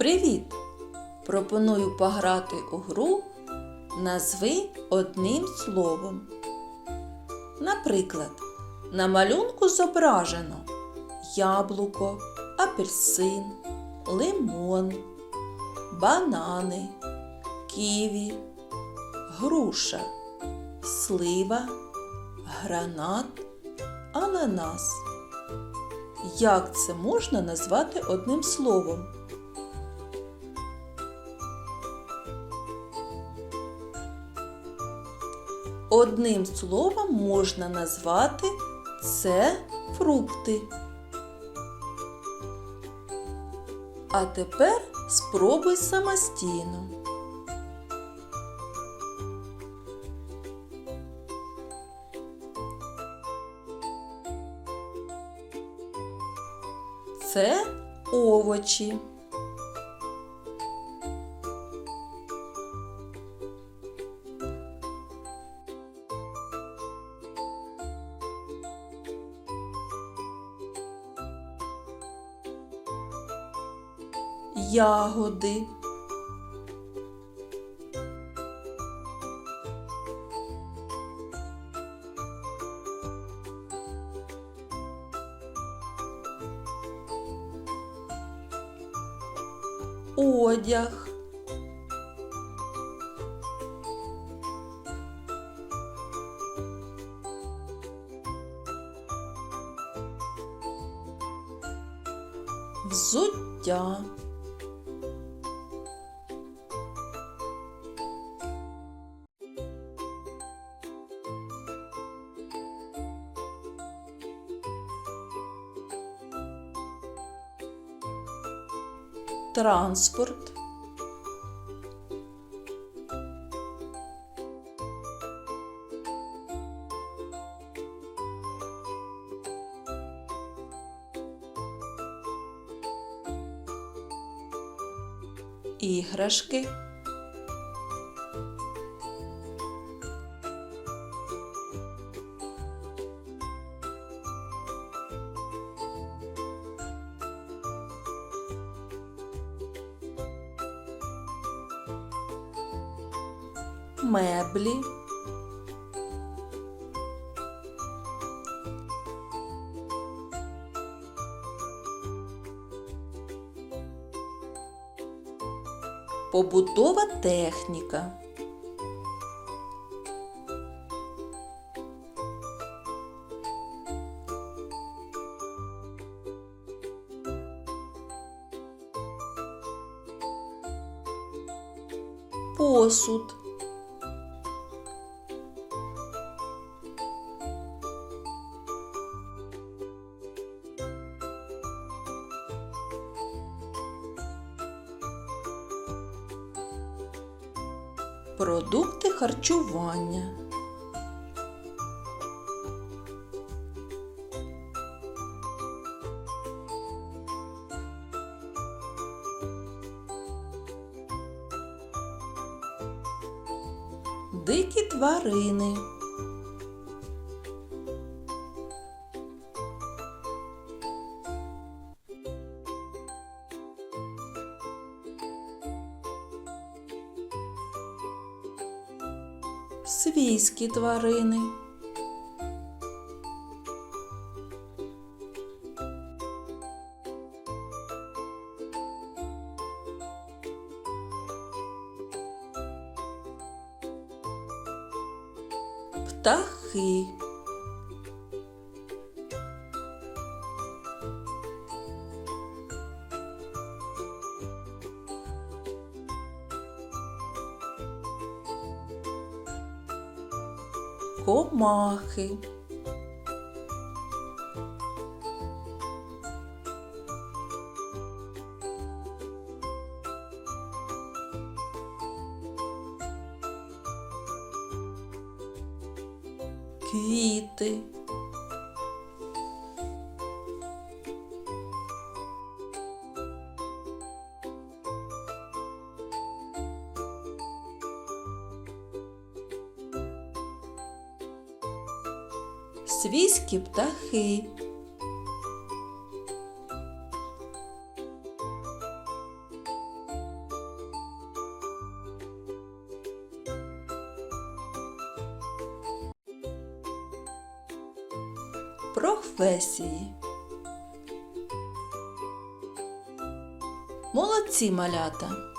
Привіт! Пропоную пограти у гру Назви одним словом. Наприклад, на малюнку зображено яблуко, апельсин, лимон, банани, ківі, груша, слива, гранат, ананас. Як це можна назвати одним словом? Одним словом можна назвати це фрукти. А тепер спробуй самостійно. Це овочі. Ягоди. Одяг. Взуття. Транспорт. Іграшки. Меблі. Побутова техніка. Посуд. Продукти харчування. Дикі тварини. Свійські тварини. Птахи. Комахи. Квіти. свійські птахи. Професії. Молодці малята.